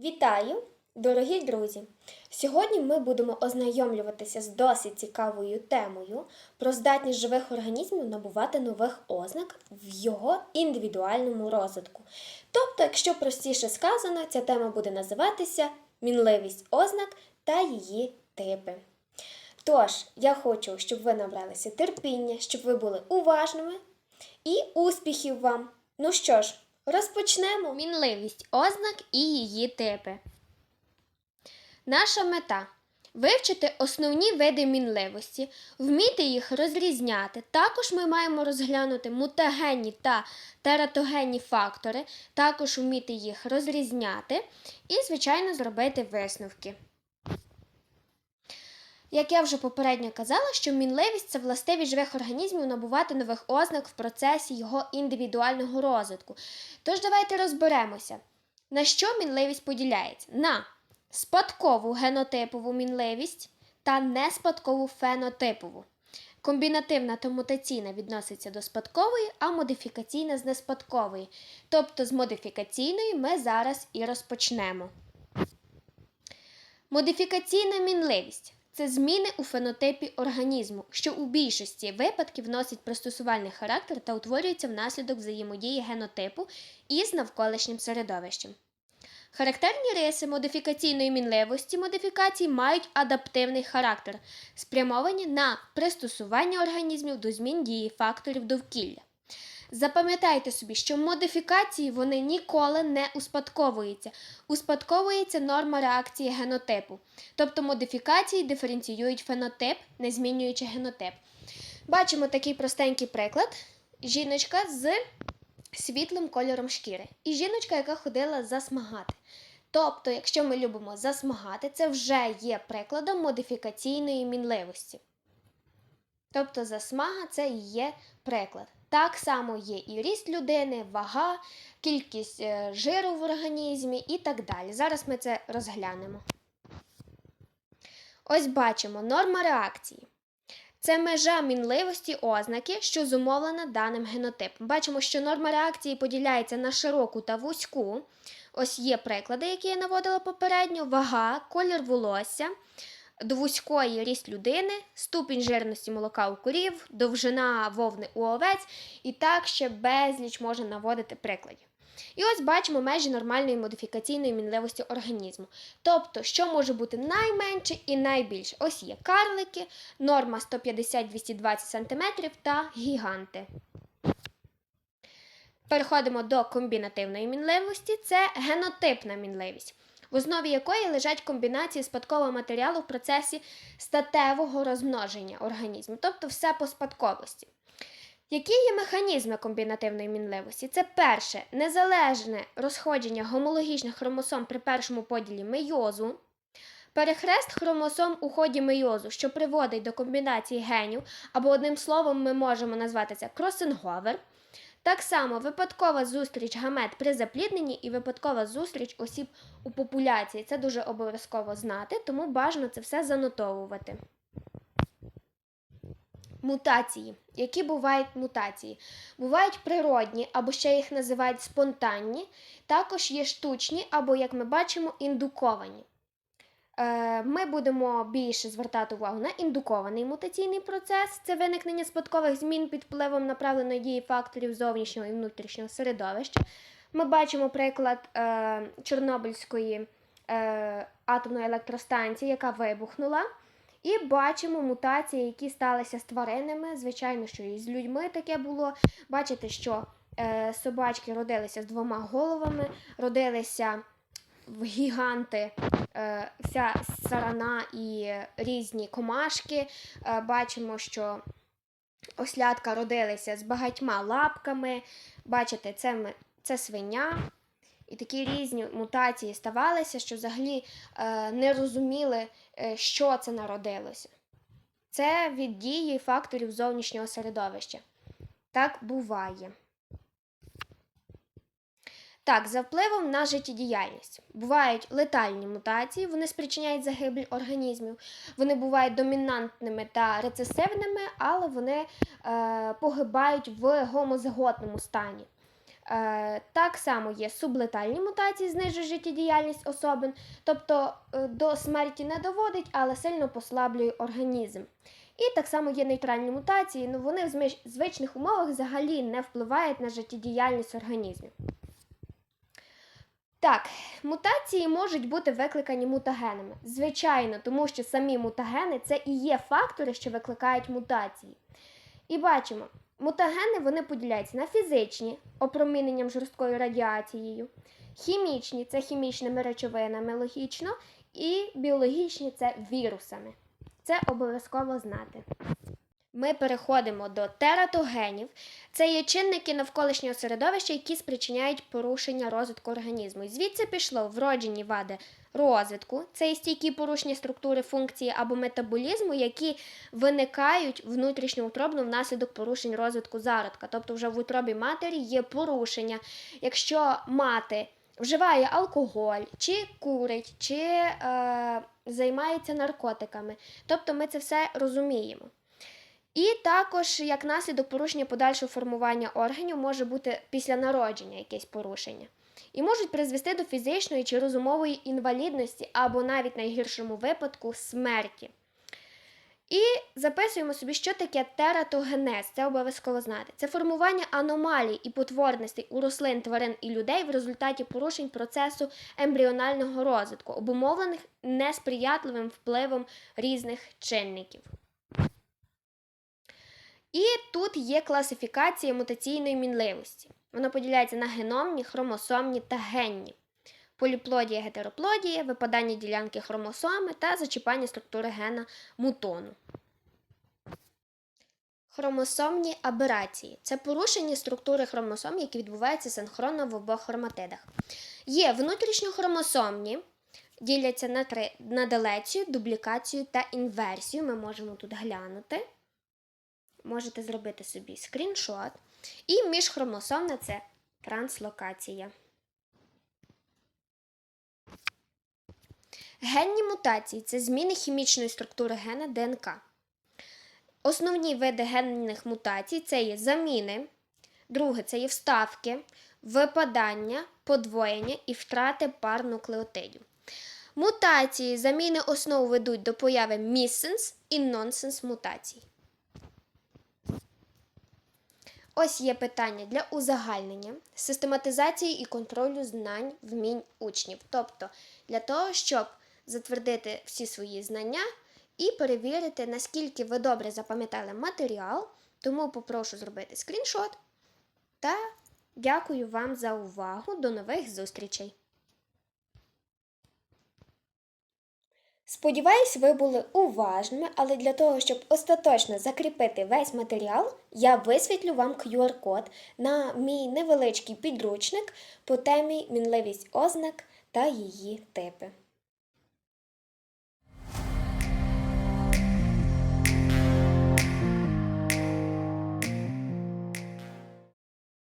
Вітаю, дорогі друзі! Сьогодні ми будемо ознайомлюватися з досить цікавою темою про здатність живих організмів набувати нових ознак в його індивідуальному розвитку. Тобто, якщо простіше сказано, ця тема буде називатися мінливість ознак та її типи. Тож, я хочу, щоб ви набралися терпіння, щоб ви були уважними і успіхів вам! Ну що ж, розпочнемо. Мінливість ознак і її типи. Наша мета вивчити основні види мінливості, вміти їх розрізняти. Також ми маємо розглянути мутагенні та тератогенні фактори, також вміти їх розрізняти і, звичайно, зробити висновки. Як я вже попередньо казала, що мінливість це властивість живих організмів набувати нових ознак в процесі його індивідуального розвитку. Тож давайте розберемося, на що мінливість поділяється: на спадкову генотипову мінливість та неспадкову фенотипову. Комбінативна та мутаційна відноситься до спадкової, а модифікаційна з неспадкової. Тобто з модифікаційної ми зараз і розпочнемо. Модифікаційна мінливість це зміни у фенотипі організму, що у більшості випадків носять пристосувальний характер та утворюються внаслідок взаємодії генотипу із навколишнім середовищем. Характерні риси модифікаційної мінливості модифікацій мають адаптивний характер, спрямовані на пристосування організмів до змін дії факторів довкілля. Запам'ятайте собі, що модифікації вони ніколи не успадковуються. Успадковується норма реакції генотипу. Тобто модифікації диференціюють фенотип, не змінюючи генотип. Бачимо такий простенький приклад: жіночка з світлим кольором шкіри. І жіночка, яка ходила засмагати. Тобто, якщо ми любимо засмагати, це вже є прикладом модифікаційної мінливості. Тобто засмага це і є приклад. Так само є і ріст людини, вага, кількість е, жиру в організмі і так далі. Зараз ми це розглянемо. Ось бачимо норма реакції. Це межа мінливості ознаки, що зумовлена даним генотипом. Бачимо, що норма реакції поділяється на широку та вузьку. Ось є приклади, які я наводила попередньо: вага, колір волосся, до вузької ріст людини, ступінь жирності молока у корів, довжина вовни у овець, і так ще безліч можна наводити прикладів. І ось бачимо межі нормальної модифікаційної мінливості організму. Тобто, що може бути найменше і найбільше. Ось є карлики, норма 150-220 см та гіганти. Переходимо до комбінативної мінливості. Це генотипна мінливість, в основі якої лежать комбінації спадкового матеріалу в процесі статевого розмноження організму, тобто все по спадковості. Які є механізми комбінативної мінливості? Це перше незалежне розходження гомологічних хромосом при першому поділі мейозу, перехрест хромосом у ході мейозу, що приводить до комбінації генів, або одним словом, ми можемо назвати це кросинговер. Так само випадкова зустріч гамет при заплідненні і випадкова зустріч осіб у популяції. Це дуже обов'язково знати, тому бажано це все занотовувати. Мутації. Які бувають мутації? Бувають природні, або ще їх називають спонтанні, також є штучні, або, як ми бачимо, індуковані. Е, Ми будемо більше звертати увагу на індукований мутаційний процес це виникнення спадкових змін під впливом направленої дії факторів зовнішнього і внутрішнього середовища. Ми бачимо приклад е, Чорнобильської е, атомної електростанції, яка вибухнула. І бачимо мутації, які сталися з тваринами. Звичайно, що і з людьми таке було. Бачите, що е, собачки родилися з двома головами, родилися гіганти, е, вся сарана і різні комашки. Е, бачимо, що ослядка родилися з багатьма лапками. Бачите, це, це свиня. І такі різні мутації ставалися, що взагалі е, не розуміли, що це народилося. Це від дії факторів зовнішнього середовища. Так буває. Так, за впливом на життєдіяльність. Бувають летальні мутації, вони спричиняють загибель організмів. Вони бувають домінантними та рецесивними, але вони е, погибають в гомозиготному стані. Е, так само є сублетальні мутації, знижують життєдіяльність особин, тобто е, до смерті не доводить, але сильно послаблює організм. І так само є нейтральні мутації, ну вони в звичних умовах взагалі не впливають на життєдіяльність організмів. Так, мутації можуть бути викликані мутагенами. Звичайно, тому що самі мутагени це і є фактори, що викликають мутації. І бачимо, мутагени вони поділяються на фізичні опроміненням жорсткою радіацією, хімічні це хімічними речовинами логічно, і біологічні це вірусами. Це обов'язково знати. Ми переходимо до тератогенів. Це є чинники навколишнього середовища, які спричиняють порушення розвитку організму. І звідси пішло вроджені вади розвитку, це є стійкі порушення структури функції або метаболізму, які виникають внутрішньоутробно внаслідок порушень розвитку зародка. Тобто, вже в утробі матері є порушення. Якщо мати вживає алкоголь, чи курить, чи е, займається наркотиками, тобто ми це все розуміємо. І також, як наслідок порушення подальшого формування органів, може бути після народження якесь порушення. І можуть призвести до фізичної чи розумової інвалідності або навіть в найгіршому випадку смерті. І записуємо собі, що таке тератогенез. Це обов'язково знати. Це формування аномалій і потворностей у рослин, тварин і людей в результаті порушень процесу ембріонального розвитку, обумовлених несприятливим впливом різних чинників. І тут є класифікація мутаційної мінливості. Вона поділяється на геномні, хромосомні та генні. Поліплодія, гетероплодія, випадання ділянки хромосоми та зачіпання структури гена мутону. Хромосомні аберації це порушення структури хромосом, які відбуваються синхронно в обох хроматидах. Є внутрішньохромосомні, діляться на три на делецію, дублікацію та інверсію. Ми можемо тут глянути. Можете зробити собі скріншот. І міжхромосомна це транслокація. Генні мутації це зміни хімічної структури гена ДНК. Основні види генних мутацій це є заміни, друге це є вставки, випадання, подвоєння і втрати пар нуклеотидів. Мутації заміни основ ведуть до появи міссенс і нонсенс мутацій. Ось є питання для узагальнення, систематизації і контролю знань, вмінь учнів. Тобто для того, щоб затвердити всі свої знання і перевірити, наскільки ви добре запам'ятали матеріал. Тому попрошу зробити скріншот. Та дякую вам за увагу. До нових зустрічей! Сподіваюсь, ви були уважними, але для того, щоб остаточно закріпити весь матеріал, я висвітлю вам QR-код на мій невеличкий підручник по темі мінливість ознак та її типи.